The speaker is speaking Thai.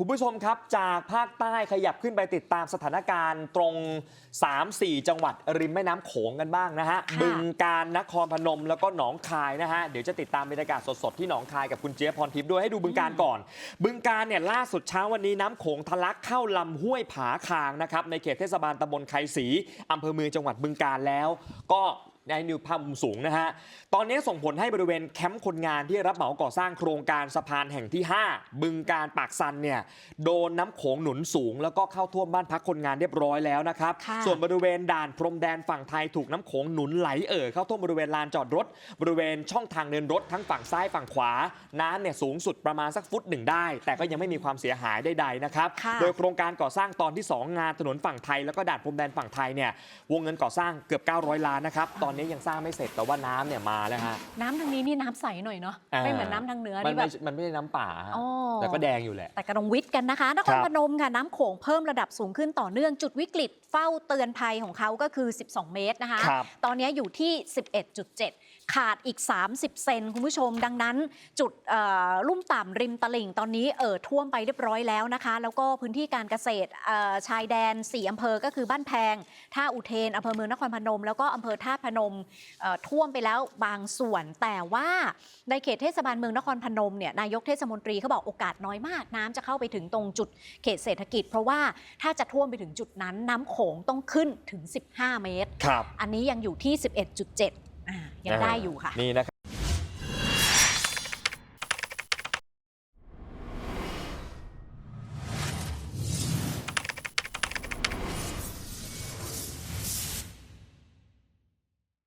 คุณผู้ชมครับจากภาคใต้ขยับขึ้นไปติดตามสถานการณ์ตรง 3-4 จังหวัดริมแม่น้ำโขงกันบ้างนะฮะค่ะบึงการนครพนมแล้วก็หนองคายนะฮะเดี๋ยวจะติดตามบรรยากาศสดๆ ที่หนองคายกับคุณเจี๊ยบพรทิพย์ด้วยให้ดูบึงการก่อน บึงการเนี่ยล่าสุดเช้าวันนี้น้ำโขงทะลักเข้าลำห้วยผาคางนะครับในเขตเทศบาลตำบลไคศรีอำเภอเมืองจังหวัดบึงการแล้ว ก็ ในนิวภาพมุมสูงนะฮะ ตอนนี้ส่งผลให้บริเวณแคมป์คนงานที่รับเหมาก่อสร้างโครงการสะพานแห่งที่ 5 บึงการปากซันเนี่ยโดนน้ำโขงหนุนสูง แล้วก็เข้าท่วมบ้านพักคนงานเรียบร้อยแล้วนะครับค่ะส่วนบริเวณด่านพรมแดนฝั่งไทยถูกน้ำโขงหนุนไหลเอ่อเข้าท่วมบริเวณลานจอดรถ บริเวณช่องทางเดินรถทั้งฝั่งซ้ายฝั่งขวา น้ำเนี่ยสูงสุดประมาณสักฟุตหนึ่งได้ แต่ก็ยังไม่มีความเสียหายใดๆนะครับค่ะโดยโครงการก่อสร้างตอนที่ 2 งานถนนฝั่งไทยแล้วก็ด่านพรมแดนฝั่งไทยเนี่ยวงเงินก่อสร้างเกือบ 900 ล้านนะครับตอนนี้ยังสร้างไม่เสร็จแต่ว่าน้ำเนี่ยมาแล้วฮะ น้ำทางนี้นี่น้ำใสหน่อยเนาะไม่เหมือนน้ำทางเหนือมันนี่แบไม่บ มันไม่ใช่น้ำป่าฮะอ๋อ แต่ก็แดงอยู่แหละ แต่กระดงวิทย์กันนะคะนคครัรบ พนมค่ะน้ำโขงเพิ่มระดับสูงขึ้นต่อเนื่องจุดวิกฤตเฝ้าเตือนภัยของเขาก็คือ 12 เมตรนะคะ ครับ ตอนนี้อยู่ที่ 11.7 ขาดอีก 30 เซนคุณผู้ชม ดังนั้น จุดเอ่อลุ่มต่ำริมตลิ่งตอนนี้เอ่อท่วมไปเรียบร้อยแล้วนะคะ แล้วก็พื้นที่การเกษตรเอ่อชายแดน 4 อำเภอก็คือบ้านแพง ท่าอุเทนอำเภอเมืองนครพนม แล้วก็อำเภอท่าพนมเอ่อท่วมไปแล้วบางส่วน แต่ว่าในเขตเทศบาลเมืองนครพนมเนี่ยนายกเทศมนตรีเขาบอกโอกาสน้อยมาก น้ำจะเข้าไปถึงตรงจุดเขตเศรษฐกิจ เพราะว่าถ้าจะท่วมไปถึงจุดนั้นน้ำโขงต้องขึ้นถึง 15 เมตรครับอันนี้ยังอยู่ที่ 11.7อ่า ยังได้อยู่ค่ะ นี่นะครับ